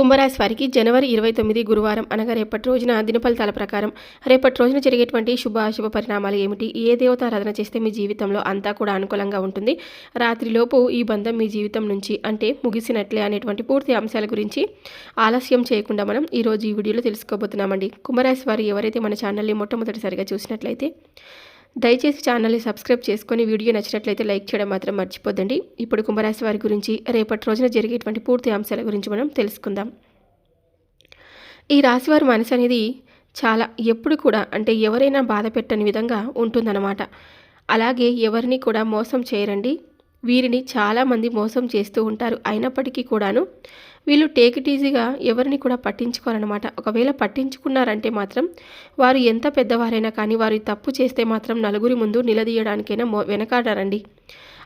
కుంభరాశి వారికి జనవరి ఇరవై తొమ్మిది గురువారం అనగా రేపటి రోజున దినఫలితాల ప్రకారం రేపటి రోజున జరిగేటువంటి శుభ అశుభ పరిణామాలు ఏమిటి? ఏ దేవతారాధన చేస్తే మీ జీవితంలో అంతా కూడా అనుకూలంగా ఉంటుంది? రాత్రిలోపు ఈ బంధం మీ జీవితం నుంచి అంటే ముగిసినట్లే అనేటువంటి పూర్తి అంశాల గురించి ఆలస్యం చేయకుండా మనం ఈరోజు ఈ వీడియోలో తెలుసుకోబోతున్నామండి. కుంభరాశి వారు ఎవరైతే మన ఛానల్ని మొట్టమొదటిసారిగా చూసినట్లయితే దయచేసి ఛానల్ని సబ్స్క్రైబ్ చేసుకొని వీడియో నచ్చినట్లయితే లైక్ చేయడం మాత్రం మర్చిపోద్దండి. ఇప్పుడు కుంభరాశి వారి గురించి రేపటి రోజున జరిగేటువంటి పూర్తి అంశాల గురించి మనం తెలుసుకుందాం. ఈ రాశివారి మనసు అనేది చాలా ఎప్పుడు కూడా అంటే ఎవరైనా బాధ పెట్టని విధంగా ఉంటుందన్నమాట. అలాగే ఎవరిని కూడా మోసం చేయరండి. వీరిని చాలామంది మోసం చేస్తూ ఉంటారు. అయినప్పటికీ కూడాను వీళ్ళు టేక్ ఇట్ ఈజీగా ఎవరిని కూడా పట్టించుకోరనమాట ఒకవేళ పట్టించుకున్నారంటే మాత్రం వారు ఎంత పెద్దవారైనా కానీ వారు తప్పు చేస్తే మాత్రం నలుగురి ముందు నిలదీయడానికైనా మో వెనకాడారండి.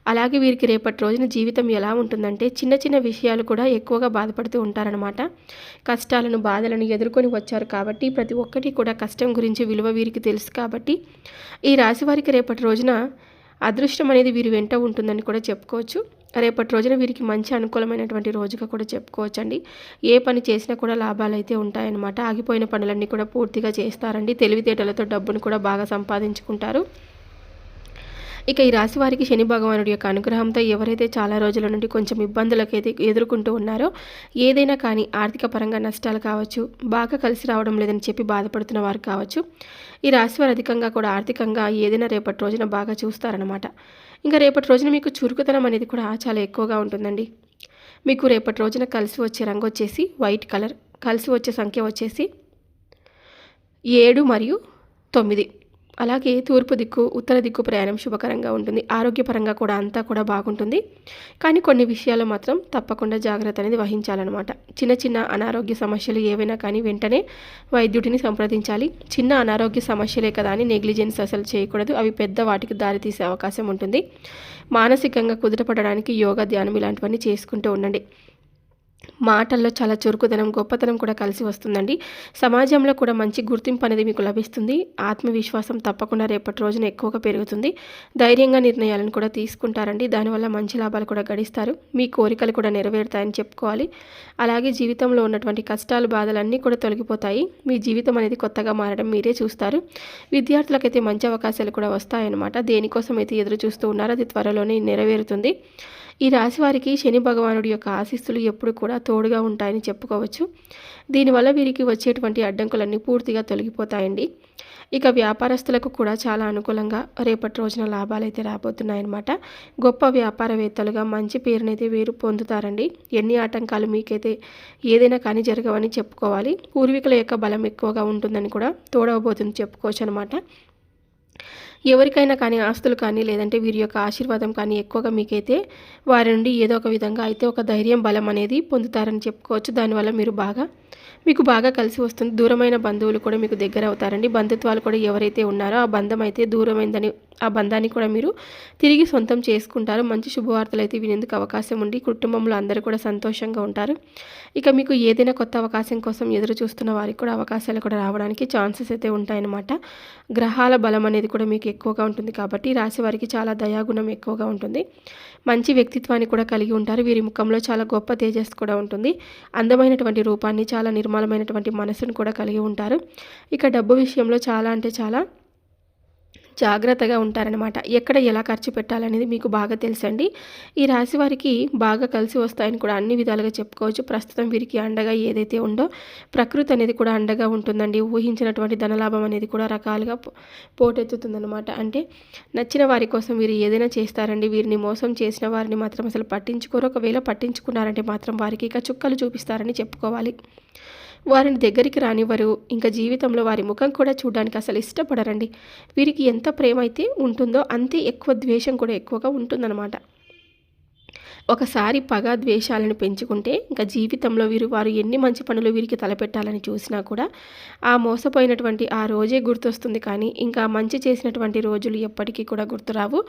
అలాగే వీరికి రేపటి రోజున జీవితం ఎలా ఉంటుందంటే చిన్న చిన్న విషయాలు కూడా ఎక్కువగా బాధపడుతూ ఉంటారనమాట కష్టాలను బాధలను ఎదుర్కొని వచ్చారు కాబట్టి ప్రతి ఒక్కటి కూడా కష్టం గురించి విలువ వీరికి తెలుసు కాబట్టి ఈ రాశి వారికి రేపటి రోజున అదృష్టం అనేది వీరి వెంట ఉంటుందని కూడా చెప్పుకోవచ్చు. రేపటి రోజున వీరికి మంచి అనుకూలమైనటువంటి రోజుగా కూడా చెప్పుకోవచ్చండి. ఏ పని చేసినా కూడా లాభాలు అయితే ఉంటాయన్నమాట. ఆగిపోయిన పనులన్నీ కూడా పూర్తిగా చేస్తారండి. తెలివితేటలతో డబ్బును కూడా బాగా సంపాదించుకుంటారు. ఇక ఈ రాశి వారికి శని భగవానుడి యొక్క అనుగ్రహంతో ఎవరైతే చాలా రోజుల నుండి కొంచెం ఇబ్బందులకైతే ఎదుర్కొంటూ ఉన్నారో ఏదైనా కానీ ఆర్థిక పరంగా నష్టాలు కావచ్చు బాగా కలిసి రావడం లేదని చెప్పి బాధపడుతున్న వారు కావచ్చు. ఈ రాశి వారు అధికంగా కూడా ఆర్థికంగా ఏదైనా రేపటి రోజున బాగా చూస్తారనమాట ఇంకా రేపటి రోజున మీకు చురుకుతనం అనేది కూడా చాలా ఎక్కువగా ఉంటుందండి. మీకు రేపటి రోజున కలిసి వచ్చే రంగు వచ్చేసి వైట్ కలర్ కలిసి వచ్చే సంఖ్య వచ్చేసి ఏడు మరియు తొమ్మిది. అలాగే తూర్పు దిక్కు ఉత్తర దిక్కు ప్రయాణం శుభకరంగా ఉంటుంది. ఆరోగ్యపరంగా కూడా అంతా కూడా బాగుంటుంది. కానీ కొన్ని విషయాలు మాత్రం తప్పకుండా జాగ్రత్త అనేది వహించాలన్నమాట. చిన్న చిన్న అనారోగ్య సమస్యలు ఏవైనా కానీ వెంటనే వైద్యుడిని సంప్రదించాలి. చిన్న అనారోగ్య సమస్యలే కదా అని నెగ్లిజెన్స్ అసలు చేయకూడదు. అవి పెద్ద వాటికి దారితీసే అవకాశం ఉంటుంది. మానసికంగా కుదుటపడడానికి యోగా ధ్యానం ఇలాంటివన్నీ చేసుకుంటూ ఉండండి. మాటల్లో చాలా చురుకుదనం గొప్పతనం కూడా కలిసి వస్తుందండి. సమాజంలో కూడా మంచి గుర్తింపు అనేది మీకు లభిస్తుంది. ఆత్మవిశ్వాసం తప్పకుండా రేపటి రోజున ఎక్కువగా పెరుగుతుంది. ధైర్యంగా నిర్ణయాలను కూడా తీసుకుంటారండి. దానివల్ల మంచి లాభాలు కూడా గడిస్తారు. మీ కోరికలు కూడా నెరవేరుతాయని చెప్పుకోవాలి. అలాగే జీవితంలో ఉన్నటువంటి కష్టాలు బాధలన్నీ కూడా తొలగిపోతాయి. మీ జీవితం అనేది కొత్తగా మారడం మీరే చూస్తారు. విద్యార్థులకైతే మంచి అవకాశాలు కూడా వస్తాయన్నమాట. దేనికోసం అయితే ఎదురు చూస్తూ ఉన్నారో అది త్వరలోనే నెరవేరుతుంది. ఈ రాశి వారికి శని భగవానుడి యొక్క ఆశీస్సులు ఎప్పుడు కూడా తోడుగా ఉంటాయని చెప్పుకోవచ్చు. దీనివల్ల వీరికి వచ్చేటువంటి అడ్డంకులన్నీ పూర్తిగా తొలగిపోతాయండి. ఇక వ్యాపారస్తులకు కూడా చాలా అనుకూలంగా రేపటి రోజున లాభాలు అయితే రాబోతున్నాయన్నమాట. గొప్ప వ్యాపారవేత్తలుగా మంచి పేరునైతే వీరు పొందుతారండి. ఎన్ని ఆటంకాలు మీకైతే ఏదైనా కానీ జరగవని చెప్పుకోవాలి. పూర్వీకుల యొక్క బలం ఎక్కువగా ఉంటుందని కూడా తోడవబోతుంది చెప్పుకోవచ్చు అనమాట ఎవరికైనా కానీ ఆస్తులు కానీ లేదంటే వీరి యొక్క ఆశీర్వాదం కానీ ఎక్కువగా మీకైతే వారి నుండి ఏదో ఒక విధంగా అయితే ఒక ధైర్యం బలం అనేది పొందుతారని చెప్పుకోవచ్చు. దానివల్ల మీరు బాగా మీకు బాగా కలిసి వస్తుంది. దూరమైన బంధువులు కూడా మీకు దగ్గర అవుతారండి. బంధుత్వాలు కూడా ఎవరైతే ఉన్నారో ఆ బంధం అయితే దూరమైందని ఆ బంధాన్ని కూడా మీరు తిరిగి సొంతం చేసుకుంటారు. మంచి శుభవార్తలు అయితే వినేందుకు అవకాశం ఉండి కుటుంబంలో అందరూ కూడా సంతోషంగా ఉంటారు. ఇక మీకు ఏదైనా కొత్త అవకాశం కోసం ఎదురు చూస్తున్న వారికి కూడా అవకాశాలు కూడా రావడానికి ఛాన్సెస్ అయితే ఉంటాయన్నమాట. గ్రహాల బలం అనేది కూడా మీకు ఎక్కువగా ఉంటుంది కాబట్టి రాశి వారికి చాలా దయాగుణం ఎక్కువగా ఉంటుంది. మంచి వ్యక్తిత్వాన్ని కూడా కలిగి ఉంటారు. వీరి ముఖంలో చాలా గొప్ప తేజస్సు కూడా ఉంటుంది. అందమైనటువంటి రూపాన్ని చాలా నిర్మలమైనటువంటి మనసును కూడా కలిగి ఉంటారు. ఇక డబ్బు విషయంలో చాలా అంటే చాలా జాగ్రత్తగా ఉంటారనమాట ఎక్కడ ఎలా ఖర్చు పెట్టాలనేది మీకు బాగా తెలుసండి. ఈ రాశి వారికి బాగా కలిసి వస్తాయని కూడా అన్ని విధాలుగా చెప్పుకోవచ్చు. ప్రస్తుతం వీరికి అండగా ఏదైతే ఉందో ప్రకృతి అనేది కూడా అండగా ఉంటుందండి. ఊహించినటువంటి ధనలాభం అనేది కూడా రకాలుగా పోటెత్తుతుందనమాట అంటే నచ్చిన వారి కోసం వీరు ఏదైనా చేస్తారండి. వీరిని మోసం చేసిన వారిని మాత్రం అసలు పట్టించుకోరు. ఒకవేళ పట్టించుకున్నారంటే మాత్రం వారికి ఇక చుక్కలు చూపిస్తారని చెప్పుకోవాలి. వారిని దగ్గరికి రానివ్వరు. ఇంకా జీవితంలో వారి ముఖం కూడా చూడడానికి అసలు ఇష్టపడరండి. వీరికి ఎంత ప్రేమ అయితే ఉంటుందో అంతే ఎక్కువ ద్వేషం కూడా ఎక్కువగా ఉంటుందన్నమాట. ఒకసారి పగ ద్వేషాలను పెంచుకుంటే ఇంకా జీవితంలో వీరు వారు ఎన్ని మంచి పనులు వీరికి తలపెట్టాలని చూసినా కూడా ఆ మోసపోయినటువంటి ఆ రోజే గుర్తొస్తుంది కానీ ఇంకా మంచి చేసినటువంటి రోజులు ఎప్పటికీ కూడా గుర్తురావు.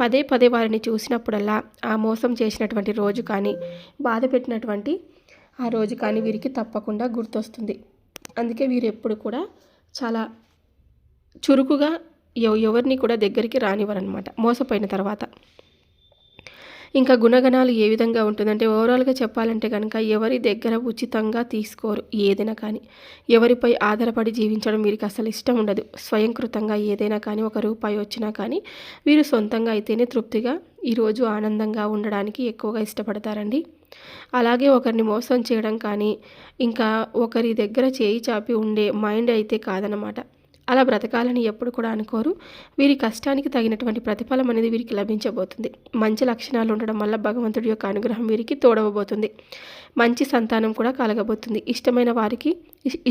పదే పదే వారిని చూసినప్పుడల్లా ఆ మోసం చేసినటువంటి రోజు కానీ బాధ పెట్టినటువంటి ఆ రోజు కానీ వీరికి తప్పకుండా గుర్తొస్తుంది. అందుకే వీరు ఎప్పుడు కూడా చాలా చురుకుగా ఎవరిని కూడా దగ్గరికి రానివ్వరనమాట మోసపోయిన తర్వాత. ఇంకా గుణగణాలు ఏ విధంగా ఉంటుందంటే ఓవరాల్గా చెప్పాలంటే కనుక ఎవరి దగ్గర ఉచితంగా తీసుకోరు ఏదైనా కానీ. ఎవరిపై ఆధారపడి జీవించడం వీరికి అసలు ఇష్టం ఉండదు. స్వయంకృతంగా ఏదైనా కానీ ఒక రూపాయి వచ్చినా కానీ వీరు సొంతంగా అయితేనే తృప్తిగా ఈరోజు ఆనందంగా ఉండడానికి ఎక్కువగా ఇష్టపడతారండి. అలాగే ఒకరిని మోసం చేయడం కానీ ఇంకా ఒకరి దగ్గర చేయి చాపి ఉండే మైండ్ అయితే కాదనమాట అలా బ్రతకాలని ఎప్పుడు కూడా అనుకోరు. వీరి కష్టానికి తగినటువంటి ప్రతిఫలం అనేది వీరికి లభించబోతుంది. మంచి లక్షణాలు ఉండడం వల్ల భగవంతుడి యొక్క అనుగ్రహం వీరికి తోడవబోతుంది. మంచి సంతానం కూడా కలగబోతుంది. ఇష్టమైన వారికి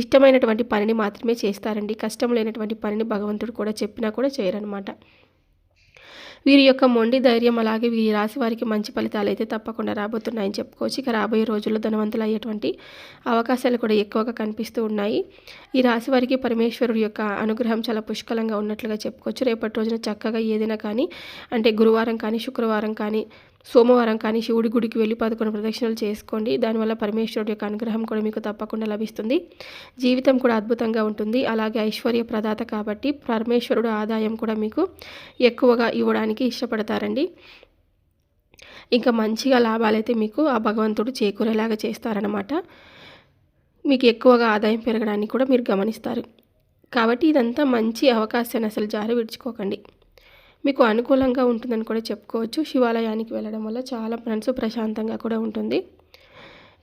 ఇష్టమైనటువంటి పనిని మాత్రమే చేస్తారండి. కష్టం లేనటువంటి పనిని భగవంతుడు కూడా చెప్పినా కూడా చేయరనమాట వీరి యొక్క మొండి ధైర్యం అలాగే వీరి రాశి వారికి మంచి ఫలితాలు అయితే తప్పకుండా రాబోతున్నాయని చెప్పుకోవచ్చు. ఇక రాబోయే రోజుల్లో ధనవంతులు అయ్యేటువంటి అవకాశాలు కూడా ఎక్కువగా కనిపిస్తూ ఉన్నాయి. ఈ రాశి వారికి పరమేశ్వరుడు యొక్క అనుగ్రహం చాలా పుష్కలంగా ఉన్నట్లుగా చెప్పుకోవచ్చు. రేపటి రోజున చక్కగా ఏదైనా కానీ అంటే గురువారం కానీ శుక్రవారం కానీ సోమవారం కానీ శివుడి గుడికి వెళ్ళి పదకొండు ప్రదక్షిణలు చేసుకోండి. దానివల్ల పరమేశ్వరుడు యొక్క అనుగ్రహం కూడా మీకు తప్పకుండా లభిస్తుంది. జీవితం కూడా అద్భుతంగా ఉంటుంది. అలాగే ఐశ్వర్య ప్రదాత కాబట్టి పరమేశ్వరుడు ఆదాయం కూడా మీకు ఎక్కువగా ఇవ్వడానికి ఇష్టపడతారండి. ఇంకా మంచిగా లాభాలైతే మీకు ఆ భగవంతుడు చేకూరేలాగా చేస్తారనమాట మీకు ఎక్కువగా ఆదాయం పెరగడానికి కూడా మీరు గమనిస్తారు. కాబట్టి ఇదంతా మంచి అవకాశాన్ని అసలు జారి విడుచుకోకండి మీకు అనుకూలంగా ఉంటుందని కూడా చెప్పుకోవచ్చు. శివాలయానికి వెళ్ళడం వల్ల చాలా మనసు ప్రశాంతంగా కూడా ఉంటుంది.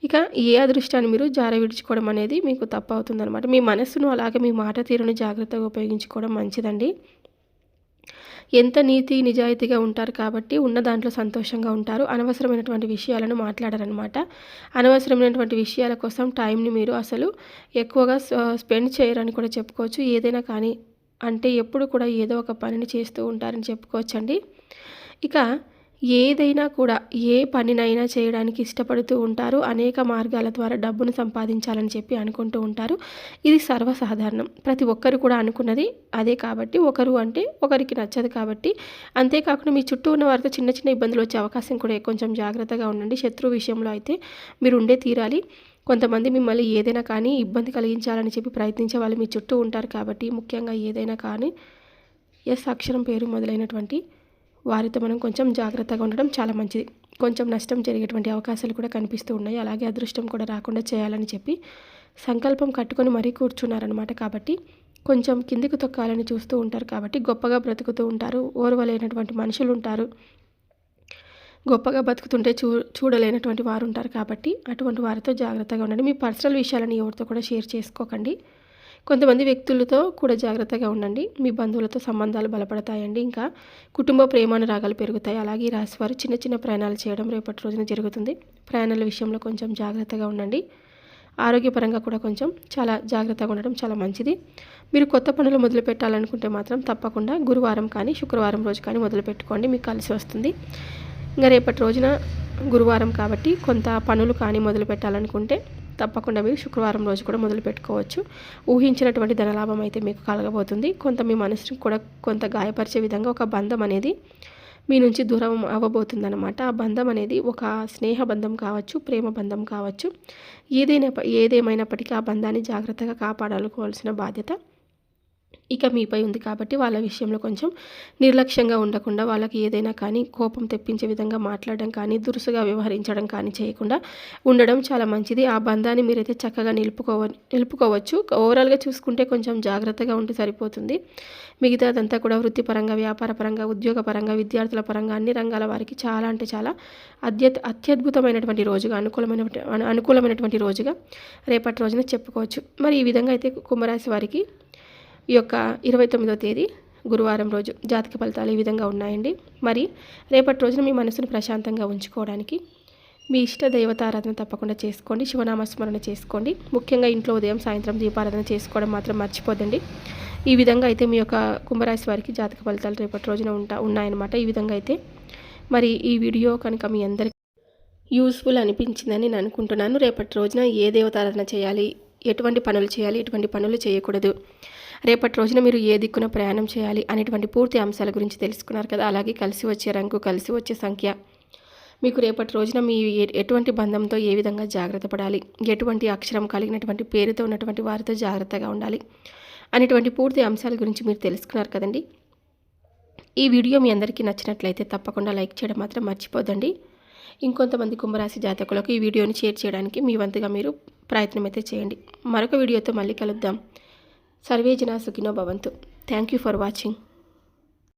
ఇక ఏ అదృష్టాన్ని మీరు జార విడుచుకోవడం అనేది మీకు తప్పు అవుతుందన్నమాట మీ మనస్సును అలాగే మీ మాట తీరును జాగ్రత్తగా ఉపయోగించుకోవడం మంచిదండి. ఎంత నీతి నిజాయితీగా ఉంటారు కాబట్టి ఉన్న దాంట్లో సంతోషంగా ఉంటారు. అనవసరమైనటువంటి విషయాలను మాట్లాడారనమాట అనవసరమైనటువంటి విషయాల కోసం టైంని మీరు అసలు ఎక్కువగా స్పెండ్ చేయరని కూడా చెప్పుకోవచ్చు. ఏదైనా కానీ అంటే ఎప్పుడు కూడా ఏదో ఒక పనిని చేస్తూ ఉంటారని చెప్పుకోవచ్చండి. ఇక ఏదైనా కూడా ఏ పనినైనా చేయడానికి ఇష్టపడుతూ ఉంటారు అనేక మార్గాల ద్వారా డబ్బును సంపాదించాలని చెప్పి అనుకుంటూ ఉంటారు. ఇది సర్వసాధారణం. ప్రతి ఒక్కరు కూడా అనుకున్నది అదే కాబట్టి ఒకరు అంటే ఒకరికి నచ్చదు కాబట్టి. అంతేకాకుండా మీ చుట్టూ ఉన్న వారితో చిన్న చిన్న ఇబ్బందులు వచ్చే అవకాశం కూడా కొంచెం జాగ్రత్తగా ఉండండి. శత్రు విషయంలో అయితే మీరు ఉండే తీరాలి. కొంతమంది మిమ్మల్ని ఏదైనా కానీ ఇబ్బంది కలిగించాలని చెప్పి ప్రయత్నించే వాళ్ళు మీ చుట్టూ ఉంటారు కాబట్టి ముఖ్యంగా ఏదైనా కానీ ఎస్ అక్షరం పేరు మొదలైనటువంటి వారితో మనం కొంచెం జాగ్రత్తగా ఉండడం చాలా మంచిది. కొంచెం నష్టం జరిగేటువంటి అవకాశాలు కూడా కనిపిస్తూ ఉన్నాయి. అలాగే అదృష్టం కూడా రాకుండా చేయాలని చెప్పి సంకల్పం కట్టుకొని మరీ కూర్చున్నారనమాట కాబట్టి కొంచెం కిందికి తొక్కాలని చూస్తూ ఉంటారు కాబట్టి గొప్పగా బ్రతుకుతూ ఉంటారు. ఓర్వలేనటువంటి మనుషులు ఉంటారు. గొప్పగా బతుకుతుంటే చూ చూడలేనటువంటి వారు ఉంటారు కాబట్టి అటువంటి వారితో జాగ్రత్తగా ఉండండి. మీ పర్సనల్ విషయాలను ఎవరితో కూడా షేర్ చేసుకోకండి. కొంతమంది వ్యక్తులతో కూడా జాగ్రత్తగా ఉండండి. మీ బంధువులతో సంబంధాలు బలపడతాయండి. ఇంకా కుటుంబ ప్రేమానురాగాలు పెరుగుతాయి. అలాగే రాశివారు చిన్న చిన్న ప్రయాణాలు చేయడం రేపటి రోజున జరుగుతుంది. ప్రయాణాల విషయంలో కొంచెం జాగ్రత్తగా ఉండండి. ఆరోగ్యపరంగా కూడా కొంచెం చాలా జాగ్రత్తగా ఉండడం చాలా మంచిది. మీరు కొత్త పనులు మొదలు పెట్టాలనుకుంటే మాత్రం తప్పకుండా గురువారం కానీ శుక్రవారం రోజు కానీ మొదలు పెట్టుకోండి. మీకు కలిసి వస్తుంది. ఇంకా రేపటి రోజున గురువారం కాబట్టి కొంత పనులు కానీ మొదలు పెట్టాలనుకుంటే తప్పకుండా మీరు శుక్రవారం రోజు కూడా మొదలు పెట్టుకోవచ్చు. ఊహించినటువంటి ధనలాభం అయితే మీకు కలగబోతుంది. కొంత మీ మనసుని కూడా కొంత గాయపరిచే విధంగా ఒక బంధం అనేది మీ నుంచి దూరం అవ్వబోతుందన్నమాట. ఆ బంధం అనేది ఒక స్నేహ బంధం కావచ్చు ప్రేమ బంధం కావచ్చు. ఏదైనా ఏదేమైనప్పటికీ ఆ బంధాన్ని జాగ్రత్తగా కాపాడాలనుకోవాల్సిన బాధ్యత ఇక మీపై ఉంది కాబట్టి వాళ్ళ విషయంలో కొంచెం నిర్లక్ష్యంగా ఉండకుండా వాళ్ళకి ఏదైనా కానీ కోపం తెప్పించే విధంగా మాట్లాడడం కానీ దురుసుగా వ్యవహరించడం కానీ చేయకుండా ఉండడం చాలా మంచిది. ఆ బంధాన్ని మీరైతే చక్కగా నిలుపుకోవ నిలుపుకోవచ్చు. ఓవరాల్గా చూసుకుంటే కొంచెం జాగ్రత్తగా ఉంటే సరిపోతుంది. మిగతాదంతా కూడా వృత్తిపరంగా వ్యాపారపరంగా ఉద్యోగపరంగా విద్యార్థుల పరంగా అన్ని రంగాల వారికి చాలా అంటే చాలా అత్యత్ అత్యద్భుతమైనటువంటి రోజుగా అనుకూలమైన అనుకూలమైనటువంటి రోజుగా రేపటి రోజున చెప్పుకోవచ్చు. మరి ఈ విధంగా అయితే కుంభరాశి వారికి ఈ యొక్క ఇరవై తొమ్మిదో తేదీ గురువారం రోజు జాతక ఫలితాలు ఈ విధంగా ఉన్నాయండి. మరి రేపటి రోజున మీ మనసును ప్రశాంతంగా ఉంచుకోవడానికి మీ ఇష్ట దైవతారాధన తప్పకుండా చేసుకోండి. శివనామస్మరణ చేసుకోండి. ముఖ్యంగా ఇంట్లో ఉదయం సాయంత్రం దీపారాధన చేసుకోవడం మాత్రం మర్చిపోదండి ఈ విధంగా అయితే మీ యొక్క కుంభరాశి వారికి జాతక ఫలితాలు రేపటి రోజున ఉంటా ఉన్నాయన్నమాట ఈ విధంగా అయితే. మరి ఈ వీడియో కనుక మీ అందరికీ యూస్ఫుల్ అనిపించిందని నేను అనుకుంటున్నాను. రేపటి రోజున ఏ దేవతారాధన చేయాలి? ఎటువంటి పనులు చేయాలి ఎటువంటి పనులు చేయకూడదు. రేపటి రోజున మీరు ఏ దిక్కున ప్రయాణం చేయాలి అనేటువంటి పూర్తి అంశాల గురించి తెలుసుకున్నారు కదా. అలాగే కలిసి వచ్చే రంగు కలిసి వచ్చే సంఖ్య. మీకు రేపటి రోజున మీ ఎటువంటి బంధంతో ఏ విధంగా జాగ్రత్త పడాలి? ఎటువంటి అక్షరం కలిగినటువంటి పేరుతో ఉన్నటువంటి వారితో జాగ్రత్తగా ఉండాలి? అనేటువంటి పూర్తి అంశాల గురించి మీరు తెలుసుకున్నారు కదండి. ఈ వీడియో మీ అందరికీ నచ్చినట్లయితే తప్పకుండా లైక్ చేయడం మాత్రం మర్చిపోదండి ఇంకొంతమంది కుంభరాశి జాతకులకు ఈ వీడియోని షేర్ చేయడానికి మీ వంతుగా మీరు ప్రయత్నం అయితే చేయండి. మరొక వీడియోతో మళ్ళీ కలుద్దాం. సర్వేజన సుఖినో భవంతు. Thank you for watching